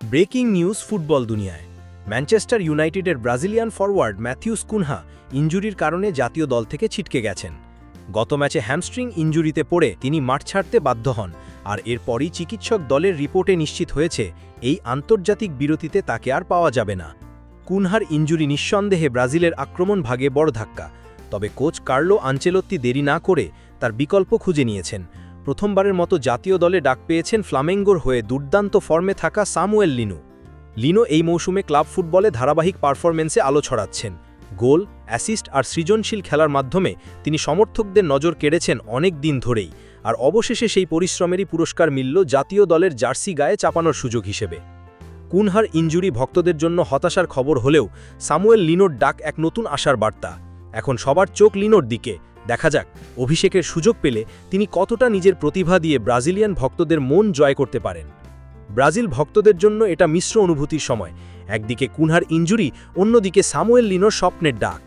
Breaking news football দুনিয়ায়। Manchester ইউনাইটেডের Brazilian forward Matheus Cunha ইঞ্জুরির কারণে জাতীয় দল থেকে ছিটকে গেছেন। গত ম্যাচে হ্যামস্ট্রিং ইঞ্জুরিতে পড়ে তিনি মাঠ ছাড়তে বাধ্য হন, আর এরপরই চিকিৎসক দলের রিপোর্টে নিশ্চিত হয়েছে, এই আন্তর্জাতিক বিরতিতে তাকে আর পাওয়া যাবে না। কুনহার ইঞ্জুরি নিঃসন্দেহে ব্রাজিলের আক্রমণ ভাগে বড় ধাক্কা, তবে কোচ কার্লো আঞ্চেলত্তি দেরি না করে তার বিকল্প খুঁজে নিয়েছেন। প্রথমবারের মতো জাতীয় দলে ডাক পেয়েছেন ফ্লামেঙ্গোর হয়ে দুর্দান্ত ফর্মে থাকা সামুয়েল লিনো। লিনো এই মৌসুমে ক্লাব ফুটবলে ধারাবাহিক পারফরমেন্সে আলো ছড়াচ্ছেন। গোল, অ্যাসিস্ট আর সৃজনশীল খেলার মাধ্যমে তিনি সমর্থকদের নজর কেড়েছেন অনেক দিন ধরেই। আর অবশেষে সেই পরিশ্রমেরই পুরস্কার মিলল জাতীয় দলের জার্সি গায়ে চাপানোর সুযোগ হিসেবে। কুনহার ইঞ্জুরি ভক্তদের জন্য হতাশার খবর হলেও সামুয়েল লিনোর ডাক এক নতুন আশার বার্তা। এখন সবার চোখ লিনোর দিকে। দেখা যাক, অভিষেকের সুযোগ পেলে তিনি কতটা নিজের প্রতিভা দিয়ে ব্রাজিলিয়ান ভক্তদের মন জয় করতে পারেন। ব্রাজিল ভক্তদের জন্য এটা মিশ্র অনুভূতির সময়। একদিকে কুনহার ইঞ্জুরি, অন্যদিকে সামুয়েল লিনোর স্বপ্নের ডাক।